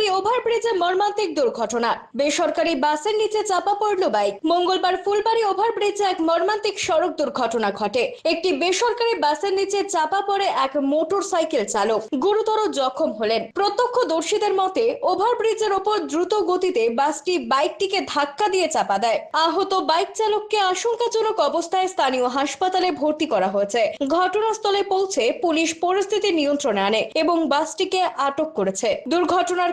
Phulbari ওভারব্রিজে মর্মান্তিক দুর্ঘটনা। বেসরকারি বাসের নিচে চাপা পড়ল বাইক। মঙ্গলবার ফুলবাড়ি ওভারব্রিজে এক মর্মান্তিক সড়ক দুর্ঘটনা ঘটে। একটি বেসরকারি বাসের নিচে চাপা পড়ে এক মোটর সাইকেল চালক। গুরুতর জখম হলেন। প্রত্যক্ষদর্শীদের মতে, ওভারব্রিজের ওপর দ্রুত গতিতে বাসটি বাইকটিকে ধাক্কা দিয়ে চাপা দেয়। আহত বাইক চালককে আশঙ্কাজনক অবস্থায় স্থানীয় হাসপাতালে ভর্তি করা হয়েছে। ঘটনাস্থলে পৌঁছে পুলিশ পরিস্থিতি নিয়ন্ত্রণে আনে এবং বাসটিকে আটক করেছে। দুর্ঘটনার